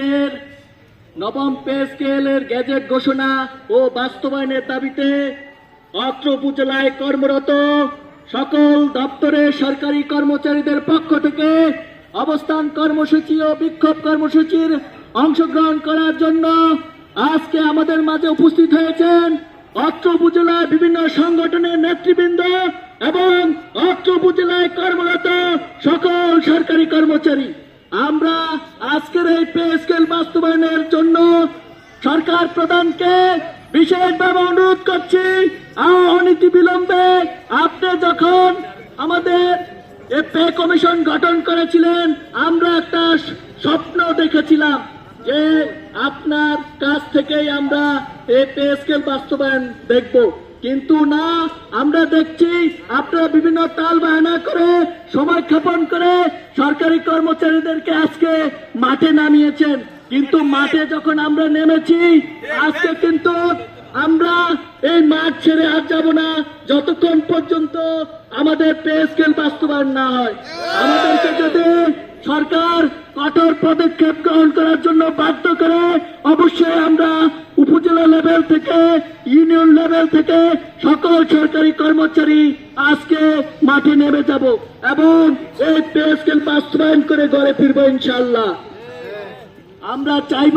আজকের নবম পে স্কেলের গ্যাজেট ঘোষণা ও বাস্তবায়নের দাবিতে অত্র উপজেলায় কর্মরত সকল দপ্তরের সরকারি কর্মচারীদের পক্ষ থেকে অবস্থান কর্মসূচি ও বিক্ষোভ কর্মসূচির অংশগ্রহণ করার জন্য আজকে আমাদের মাঝে উপস্থিত হয়েছেন অত্র উপজেলার বিভিন্ন সংগঠনের নেতৃবৃন্দ এবং অত্র উপজেলায় কর্মরত সকল সরকারি কর্মচারী। আমরা আজকের এই পে স্কেল বাস্তবায়নের জন্য সরকার প্রধানকে বিশেষভাবে অনুরোধ করছি অনীতি বিলম্বে আপনি যখন আমাদের এ পে কমিশন গঠন করেছিলেন, আমরা একটা স্বপ্ন দেখেছিলাম যে আপনার কাছ থেকেই আমরা এই পে স্কেল বাস্তবায়ন দেখব। কিন্তু না, আমরা দেখছি আপনারা বিভিন্ন তাল বাহানা করে সময় ক্ষেপণ করে সরকারি কর্মচারীদেরকে আজকে মাঠে নামিয়েছেন। কিন্তু মাঠে যখন আমরা নেমেছি, আজকে কিন্তু আমরা এই মাঠ ছেড়ে আর যাব না। যতক্ষণ পর্যন্ত আমাদের পে স্কেল বাস্তবায়ন না হয়। আমাদেরকে যদি সরকার কঠোর পদক্ষেপ গ্রহণ করার জন্য বাধ্য করে, অবশ্যই আমরা ইউনিয়ন লেভেল থেকে সকল সরকারি কর্মচারী আজকে মাঠে নেমে যাব এবং এই পে স্কেল বাস্তবায়ন করে ঘরে ফিরবো ইনশাল্লাহ আমরা চাইব